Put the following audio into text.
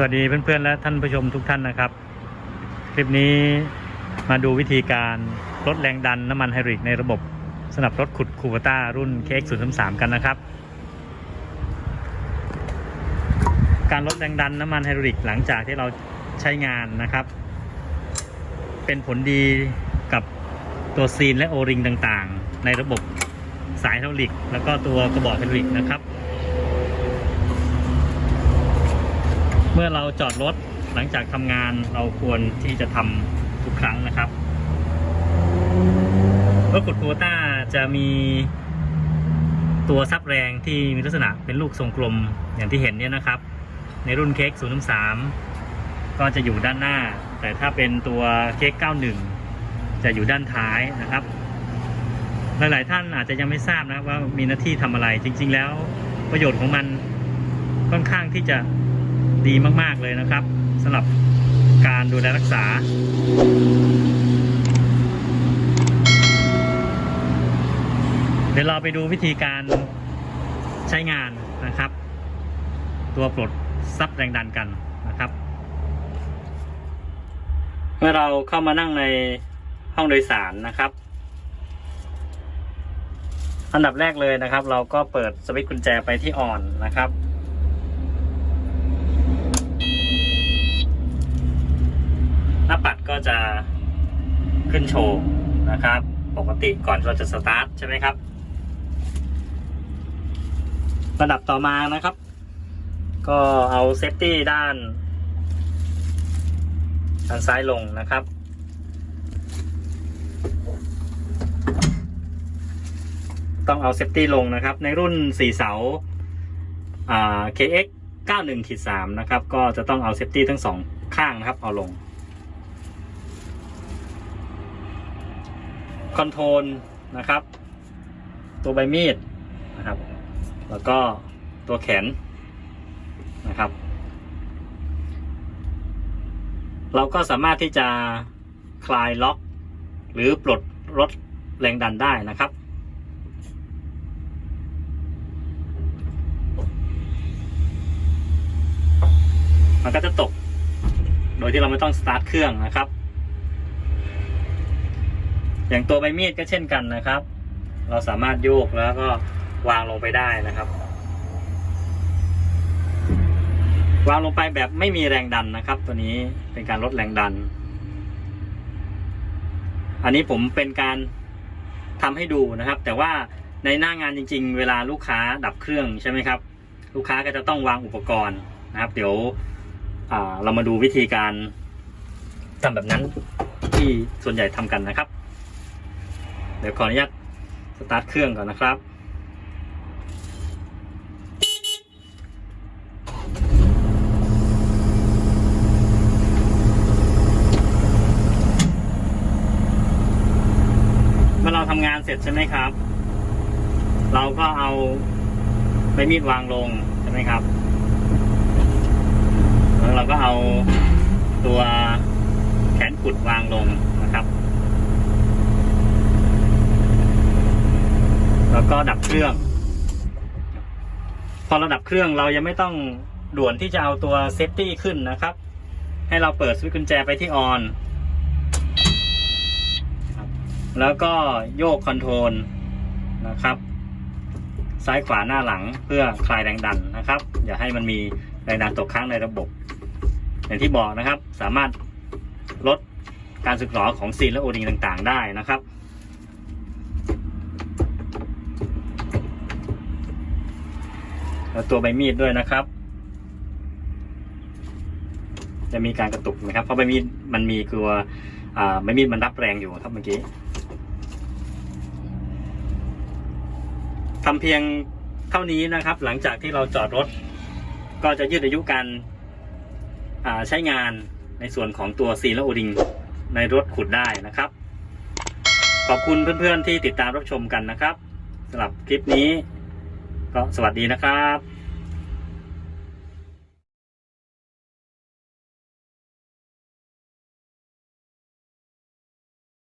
สวัสดีเพื่อนๆและท่านผู้ชมทุกท่านนะครับ คลิปนี้มาดูวิธีการลดแรงดันน้ำมันไฮดริกในระบบสำหรับรถขุดคูเปต้ารุ่น KX033 กันนะครับ การลดแรงดันน้ำมันไฮดริกหลังจากที่เราใช้งานนะครับ เป็นผลดีกับตัวซีนและโอริงต่างๆ ในระบบสายไฮดริก แล้วก็ตัวกระบอกไฮดริกนะครับ มื่อเราจอดรถหลังจากทำงานเราควรที่จะทำทุกครั้งนะครับรถขุดโคต้าจะมีตัวซับแรงที่มีลักษณะเป็นลูกทรงกลมอย่างที่เห็นเนี่ยนะครับ ในรุ่นเค้ก0 3ก็จะอยู่ด้านหน้า แต่ถ้าเป็นตัวเค้ก91 จะอยู่ด้านท้ายนะครับ หลาย ๆ ท่านอาจจะยังไม่ทราบนะว่ามีหน้าที่ทำอะไรจริง ๆ แล้วประโยชน์ของมันค่อนข้างที่จะ ดีมาก ๆ เลยนะครับสำหรับการดูแลรักษา เดี๋ยวเราไปดูวิธีการใช้งานนะครับ ตัวปลดซับแรงดันกันนะครับ เมื่อเราเข้ามานั่งในห้องโดยสารนะครับอันดับแรกเลยนะครับ เราก็เปิดสวิตช์กุญแจไปที่อ่อนนะครับ หน้าปัดก็จะขึ้นโชว์นะครับ ปกติก่อนเราจะสตาร์ทใช่ไหมครับ ระดับต่อมานะครับ ก็เอาเซฟตี้ด้านทางซ้ายลงนะครับต้องเอาเซฟตี้ลงนะครับ ในรุ่น 4 เสาอ่า KX 91-3 นะครับ ก็จะต้องเอาเซฟตี้ทั้งสองข้างนะครับ เอาลง คอนโทรลนะครับ ตัวใบมีดนะครับ แล้วก็ตัวแขนนะครับ เราก็สามารถที่จะคลายล็อก หรือปลดลดแรงดันได้นะครับมันก็จะตก โดยที่เราไม่ต้องสตาร์ทเครื่องนะครับ อย่างตัวใบมีดก็เช่นกันนะครับ เราสามารถโยกแล้วก็วางลงไปได้นะครับ วางลงไปแบบไม่มีแรงดันนะครับ ตัวนี้เป็นการลดแรงดัน อันนี้ผมเป็นการทำให้ดูนะครับ แต่ว่าในหน้างานจริง ๆ เวลาลูกค้าดับเครื่องใช่ไหมครับ ลูกค้าก็จะต้องวางอุปกรณ์นะครับ เดี๋ยวเรามาดูวิธีการทำแบบนั้นที่ส่วนใหญ่ทำกันนะครับ เดี๋ยวขออนุญาตสตาร์ทเครื่องก่อนนะครับ เมื่อเราทำงานเสร็จใช่ไหมครับ เราก็เอาใบมีดวางลงใช่ไหมครับ แล้วเราก็เอาตัวแขนขุดวางลงนะครับ แล้วก็ดับ เครื่อง พอเราดับเครื่องเรายังไม่ต้องด่วนที่จะเอาตัวเซฟตี้ขึ้นนะครับ ให้เราเปิดสวิตช์กุญแจไปที่ออนแล้วก็โยกคอนโทรลนะครับ ซ้ายขวาหน้าหลังเพื่อคลายแรงดันนะครับ อย่าให้มันมีแรงดันตกค้างในระบบ อย่างที่บอกนะครับ สามารถลดการสึกหรอของซีนและโอริงต่างๆ ได้นะครับ แล้วตัวใบมีดด้วยนะครับ จะมีการกระตุกนะครับ เพราะใบมีดมันมีคือว่าอ่าใบมีดมันรับแรงอยู่ครับเมื่อกี้ทำเพียงเท่านี้นะครับ หลังจากที่เราจอดรถ ก็จะยืดอายุการใช้งานในส่วนของตัวซีและโอดิงในรถขุดได้นะครับ ขอบคุณเพื่อนๆที่ติดตามรับชมกันนะครับสำหรับคลิปนี้ ก็สวัสดีนะครับ